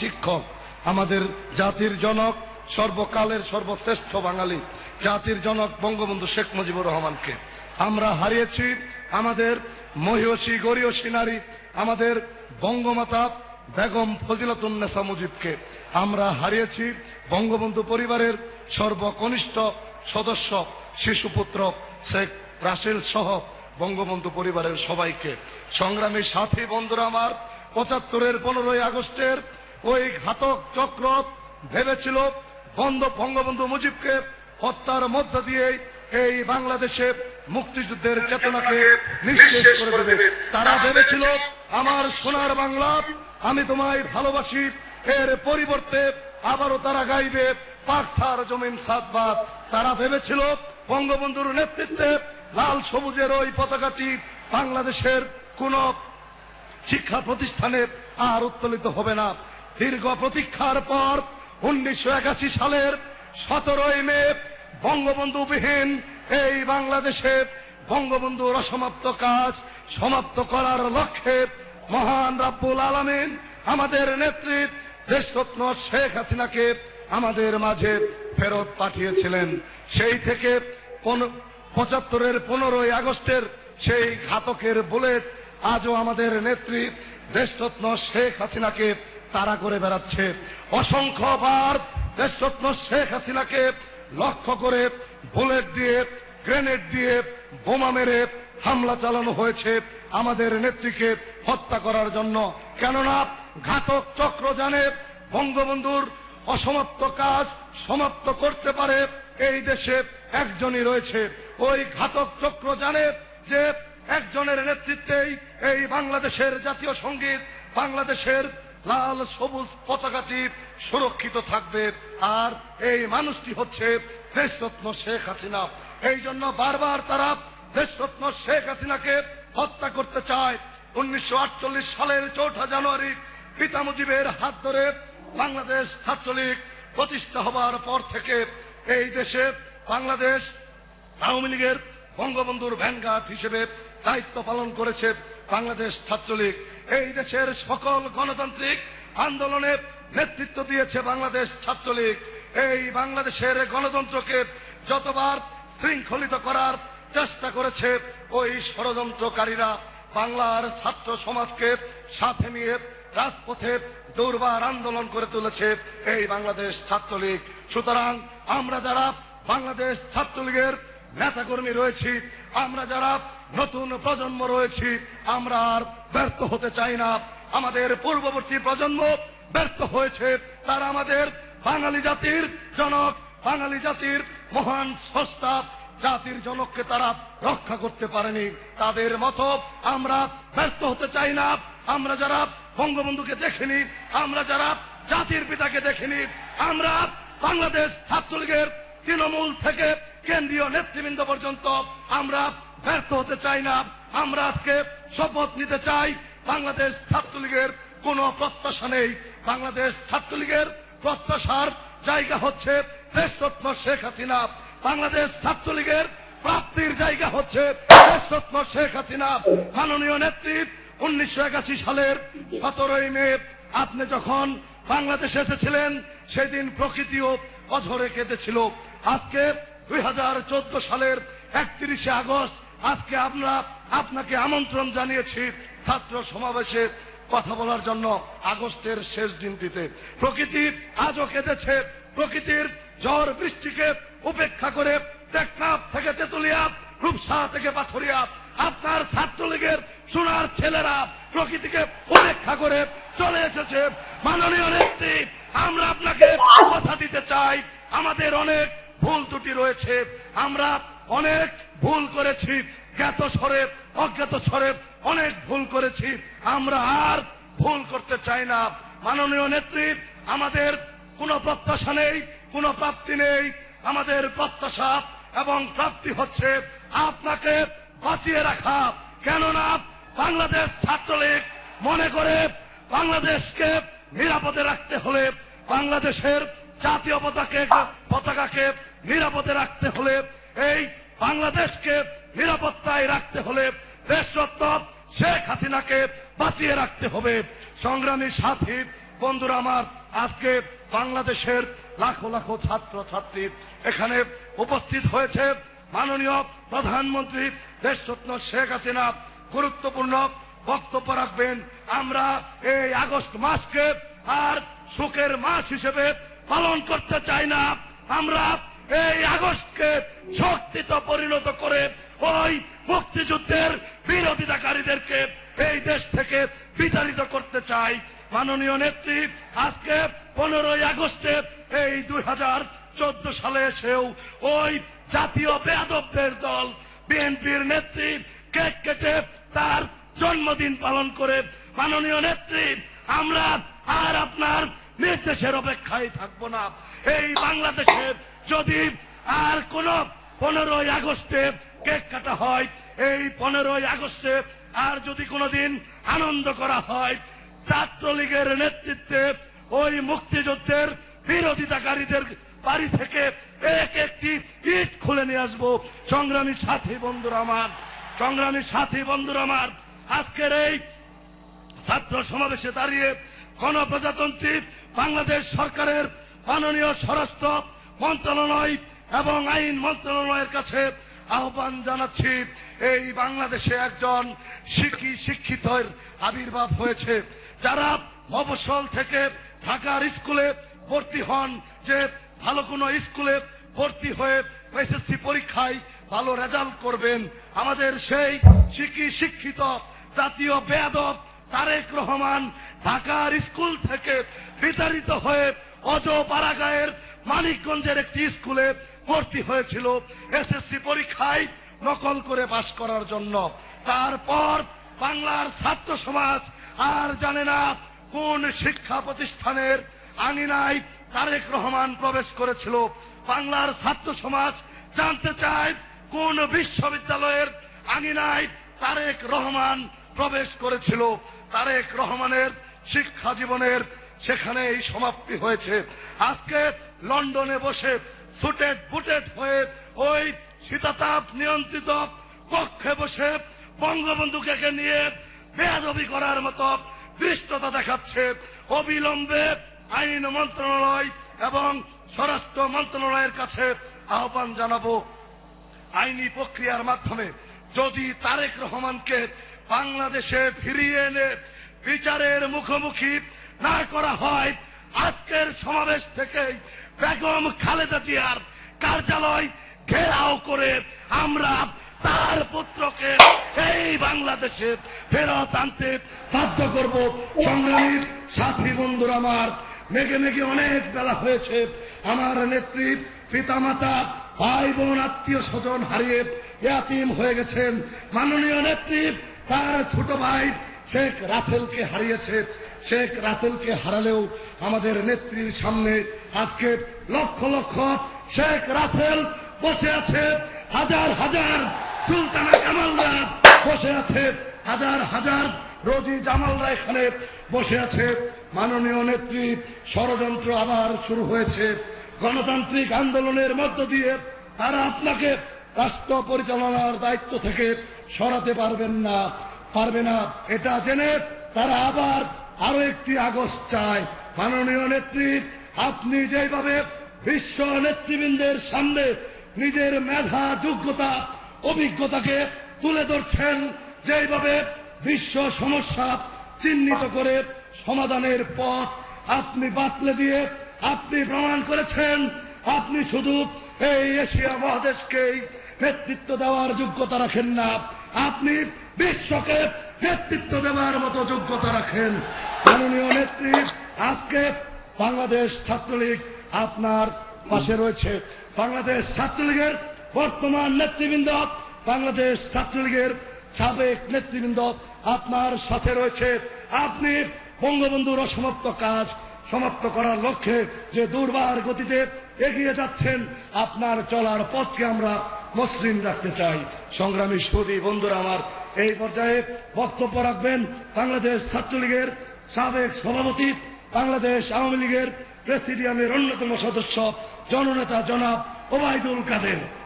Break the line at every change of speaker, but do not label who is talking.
শিক্ষক, আমাদের জাতির জনক, সর্বকালের সর্বশ্রেষ্ঠ বাঙালি, জাতির জনক বঙ্গবন্ধু শেখ মুজিবুর রহমানকে। আমরা হারিয়েছি আমাদের মহিষী গরিয়সী নারী, আমাদের বঙ্গমাতা বেগম ফজিলাতুন্নেসা মুজিবকে। আমরা হারিয়েছি বঙ্গবন্ধু পরিবারের সর্বকনিষ্ঠ সদস্য, শিশুপুত্র শেখ রাসেল সহ বঙ্গবন্ধু পরিবারের সবাইকে। সংগ্রামী সাথী বন্ধুরা আমার, পঁচাত্তরের পনেরোই আগস্টের ওই ঘাতক চক্র ভেবেছিল বন্ধ বঙ্গবন্ধু মুজিবকে হত্যার মধ্য দিয়ে এই বাংলাদেশে মুক্তিযুদ্ধের চেতনাকে নিঃশেষ করে দেবে। তারা ভেবেছিল, আমার সোনার বাংলা, আমি তোমায় ভালোবাসি। এর পরিবর্তে আবারও তারা গাইবে পাকথার জমিন সাতবাদ। তারা ভেবেছিল, বঙ্গবন্ধুর নেতৃত্বে লাল সবুজের ওই পতাকাটি বাংলাদেশের কোন শিক্ষা প্রতিষ্ঠানে আর উত্তোলিত হবে না। দীর্ঘ প্রতীক্ষার পর উনিশশো একাশি সালের সতেরোই মে বঙ্গবন্ধুবিহীন এই বাংলাদেশে বঙ্গবন্ধুর অসমাপ্ত কাজ সমাপ্ত করার লক্ষ্যে মহান রাব্বুল আলমিন আমাদের নেতৃত্ব দেশরত্ন শেখ হাসিনাকে আমাদের মাঝে ফেরত পাঠিয়েছিলেন। সেই থেকে পঁচাত্তরের পনেরোই আগস্টের সেই ঘাতকের বুলেট আজও আমাদের নেত্রী দেশরত্ন শেখ হাসিনাকে তাড়া করে বেড়াচ্ছে। অসংখ্যবার দেশরত্ন শেখ হাসিনাকে লক্ষ্য করে বুলেট দিয়ে, গ্রেনেড দিয়ে বোমা মেরে হামলা চালানো হয়েছে আমাদের নেত্রীকে হত্যা করার জন্য। কেননা ঘাতক চক্র জানে বঙ্গবন্ধুর অসমাপ্ত কাজ সমাপ্ত করতে পারে, এই দেশে একজনই রয়েছে। ওই ঘাতক চক্র জানে যে একজনের নেতৃত্বেই এই বাংলাদেশের জাতীয় সংগীত, বাংলাদেশের লাল সবুজ পতাকাটি সুরক্ষিত থাকবে। আর এই মানুষটি হচ্ছে দেশরত্ন শেখ হাসিনা। এই জন্য বারবার তারা দেশরত্ন শেখ হাসিনাকে হত্যা করতে চায়। উনিশশো আটচল্লিশ সালের চৌঠা জানুয়ারি পিতা মুজিবের হাত ধরে বাংলাদেশ ছাত্রলীগ প্রতিষ্ঠা হবার পর থেকে এই দেশে বাংলাদেশ আওয়ামী লীগের বঙ্গবন্ধুর ভ্যানগার্ড হিসেবে দায়িত্ব পালন করেছে বাংলাদেশ ছাত্রলীগ। এই দেশের সকল গণতান্ত্রিক আন্দোলনের নেতৃত্ব দিয়েছে বাংলাদেশ ছাত্রলীগ। এই বাংলাদেশের গণতন্ত্রকে যতবার শৃঙ্খলিত করার চেষ্টা করেছে ওই ষড়যন্ত্রকারীরা, বাংলার ছাত্র সমাজকে সাথে নিয়ে রাজপথে দুর্বার আন্দোলন করে তুলেছে এই বাংলাদেশ ছাত্রলীগ। সুতরাং আমরা যারা বাংলাদেশ ছাত্রলীগের নেতাকর্মী রয়েছি, আমরা যারা নতুন প্রজন্ম রয়েছি, আমরা আর ব্যর্থ হতে চাই না। আমাদের পূর্ববর্তী প্রজন্ম ব্যর্থ হয়েছে, তারা আমাদের বাঙালি জাতির জনক, বাঙালি জাতির মহান স্রষ্টা, জাতির জনককে তারা রক্ষা করতে পারেনি। তাদের মতো আমরা ব্যর্থ হতে চাই না। আমরা যারা বঙ্গবন্ধুকে দেখিনি, আমরা যারা জাতির পিতাকে দেখিনি, আমরা বাংলাদেশ ছাত্রলীগের তৃণমূল থেকে কেন্দ্রীয় নেতৃবৃন্দ পর্যন্ত আমরা ব্যর্থ হতে চাই না। আমরা আজকে শপথ নিতে চাই, বাংলাদেশ ছাত্রলীগের কোনো প্রত্যাশা নেই। বাংলাদেশ ছাত্রলীগের প্রত্যাশার জায়গা হচ্ছে দেশরত্ন শেখ হাসিনা। বাংলাদেশ ছাত্রলীগের প্রাপ্তির জায়গা হচ্ছে দেশরত্ন শেখ হাসিনা। মাননীয় নেতৃত্ব উনিশশো একাশি সালের সতেরোই মে, আপনি যখন বাংলাদেশে এসেছিলেন, সেদিন প্রকৃতিও অঝরে কেঁদেছিল। আজকে দুই হাজার চোদ্দ সালের একত্রিশে আগস্ট আজকে আমরা আপনাকে আমন্ত্রণ জানিয়েছি ছাত্র সমাবেশে কথা বলার জন্য আগস্টের শেষ দিনটিতে। প্রকৃতি আজও কেঁদেছে। প্রকৃতির ঝড় বৃষ্টিকে উপেক্ষা করে টেকনাফ থেকে তেতুলিয়া, রূপসা থেকে পাথরিয়া, আপনার ছাত্রলীগের সোনার ছেলেরা প্রকৃতিকে উপেক্ষা করে চলে এসেছে। মাননীয় নেত্রী, আমরা আপনাকে কথা দিতে চাই। আমাদের অনেক ভুল ত্রুটি রয়েছে। আমরা অনেক ভুল করেছি। জ্ঞাত স্বরে, অজ্ঞাত স্বরে অনেক ভুল করেছি। আমরা আর ভুল করতে চাই না। মাননীয় নেত্রী, আমাদের কোনো প্রত্যাশা নেই, কোনো প্রাপ্তি নেই। আমাদের প্রত্যাশা এবং প্রাপ্তি হচ্ছে আপনাকে বাঁচিয়ে রাখা। কেননা বাংলাদেশ ছাত্রলীগ মনে করে বাংলাদেশকে নিরাপদে রাখতে হলে বাংলাদেশের জাতীয় পতাকে, পতাকাকে নিরাপদে রাখতে হলে এই বাংলাদেশকে নিরাপত্তায় রাখতে হলে দেশরত্ন শেখ হাসিনাকে বাঁচিয়ে রাখতে হবে। সংগ্রামী সাথী, বন্ধুরা আমার, আজকে বাংলাদেশের লাখো লাখো ছাত্র, ছাত্রী এখানে উপস্থিত হয়েছে। মাননীয় প্রধানমন্ত্রী দেশরত্ন শেখ হাসিনা, গুরুত্বপূর্ণ বক্তব্য রাখবেন। আমরা এই আগস্ট মাসকে আর সুখের মাস হিসেবে পালন করতে চাই না। আমরা এই আগস্টকে শক্তিতে পরিণত করে ওই মুক্তিযুদ্ধের বিরোধিতাকারীদেরকে এই দেশ থেকে বিতাড়িত করতে চাই। মাননীয় নেত্রী, আজকে পনেরোই আগস্টে এই দুই হাজার চোদ্দ সালে এসেও ওই জাতীয় বেয়াদবদের দল, বিএনপির নেত্রী, কেক কেটে তার জন্মদিন পালন করে। মাননীয় নেত্রী, আমরা আর আপনার নির্দেশের অপেক্ষায় থাকব না। এই বাংলাদেশে যদি আর কোন পনেরোই আগস্টে কেক কাটা হয়, এই পনেরোই আগস্টে আর যদি কোনোদিন আনন্দ করা হয়, ছাত্রলীগের নেতৃত্বে ওই মুক্তিযুদ্ধের বিরোধিতাকারীদের বাড়ি থেকে এক একটি ইট খুলে নিয়ে আসব। সংগ্রামী সাথী বন্ধুরা আমার, সংগ্রামী সাথী বন্ধুরা আমার, আজকের এই ছাত্র সমাবেশে দাঁড়িয়ে গণপ্রজাতন্ত্রী বাংলাদেশ সরকারের মাননীয় স্বরাষ্ট্র মন্ত্রণালয় এবং আইন মন্ত্রণালয়ের কাছে আহ্বান জানাচ্ছি, এই বাংলাদেশে একজন শিক্ষি শিক্ষিতের আবির্ভাব হয়েছে, যারা মফস্বল থেকে ঢাকার স্কুলে ভর্তি হন, যে ভালো কোনো স্কুলে ভর্তি হয়ে এসএসসি পরীক্ষায় ভালো রেজাল্ট করবেন। আমাদের সেই শিক্ষি শিক্ষিত জাতীয় বেয়াদব তারেক রহমান ঢাকার স্কুল থেকে বিতাড়িত হয়ে অজ পাড়াগাঁয়ের মানিকগঞ্জের একটি স্কুলে ভর্তি হয়েছিল এসএসসি পরীক্ষায় নকল করে পাশ করার জন্য। তারপর বাংলার ছাত্র সমাজ আর জানে না কোন শিক্ষা প্রতিষ্ঠানের আঙিনায় তারেক রহমান প্রবেশ করেছিল। বাংলার ছাত্র সমাজ জানতে চায় কোন বিশ্ববিদ্যালয়ের আঙিনায় তারেক রহমান প্রবেশ করেছিল। তারেক রহমানের শিক্ষা জীবনের সেখানে এই সমাপ্তি হয়েছে। আজকে লন্ডনে বসে সুটেড বুটেড হয়ে ওই শীতাতাপ নিয়ন্ত্রিত কক্ষে বসে বঙ্গবন্ধুকে নিয়ে বেয়াদবি করার মতো দৃষ্টতা দেখাচ্ছে। অবিলম্বে আইন মন্ত্রণালয় এবং স্বরাষ্ট্র মন্ত্রণালয়ের কাছে আহ্বান জানাব। আইনি প্রক্রিয়ার মাধ্যমে যদি তারেক রহমানকে বাংলাদেশে ফিরিয়ে এনে বিচারের মুখোমুখি না করা হয়। আজকের সমাবেশ থেকে বেগম খালেদা জিয়ার কার্যালয় ঘেরাও করে আমরা তার পুত্রকে এই বাংলাদেশে ফেরত আনতে বাধ্য করব। সংগ্রামী সাথী বন্ধুরা আমার, মেঘে মেঘে অনেক বেলা হয়েছে। আমার নেত্রী, পিতামাতা ভাই বোন আত্মীয় স্বজন হারিয়ে ইয়াতিম হয়ে গেছেন। মাননীয় নেত্রী, তার ছোট ভাই শেখ রাফেলকে হারিয়েছে। শেখ রাফেলকে হারালেও আমাদের নেত্রীর সামনে আজকে লক্ষ লক্ষ শেখ রাফেল বসে আছে, হাজার হাজার সুলতানা কামালরা বসে আছে, হাজার হাজার রোজি জামালরা এখানে বসে আছে। মাননীয় নেত্রী, ষড়যন্ত্র আবার শুরু হয়েছে। গণতান্ত্রিক আন্দোলনের মধ্য দিয়ে তারা আপনাকে রাষ্ট্র পরিচালনার দায়িত্ব থেকে সরাতে পারবেন না, পারবে না। এটা জেনে তারা আবার আরও একটি আগস্ট চায়। মাননীয় নেত্রী, আপনি যেভাবে বিশ্ব নেতৃবৃন্দের সামনে নিজের মেধা, যোগ্যতা, অভিজ্ঞতাকে তুলে ধরছেন যেভাবে বিশ্ব সমস্যা চিহ্নিত করে সমাধানের পথ আপনি বাতলে দিয়ে আপনি প্রমাণ করেছেন, আপনি শুধু এই এশিয়া মহাদেশকেই নেতৃত্ব দেওয়ার যোগ্যতা রাখেন না। আপনি বিশ্বকে নেতৃত্ব দেওয়ার মতো যোগ্যতা রাখেন। মাননীয় নেত্রী, আজকে বাংলাদেশ ছাত্রলীগ আপনার পাশে রয়েছে। বাংলাদেশ ছাত্রলীগের বর্তমান নেতৃবৃন্দ, বাংলাদেশ ছাত্রলীগের সাবেক নেতৃবৃন্দ আপনার সাথে রয়েছে। আপনি বঙ্গবন্ধুর অসমাপ্ত কাজ সমাপ্ত করার লক্ষ্যে যে দুর্বার গতিতে এগিয়ে যাচ্ছেন, আপনার চলার পথকে আমরা মসৃণ রাখতে চাই। সংগ্রামী সুদী বন্ধুরা, আমার এই পর্যায়ে বক্তব্য রাখবেন বাংলাদেশ ছাত্রলীগের সাবেক সভাপতি, বাংলাদেশ আওয়ামী লীগের প্রেসিডিয়ামের অন্যতম সদস্য, জননেতা জনাব ওবায়দুল কাদের।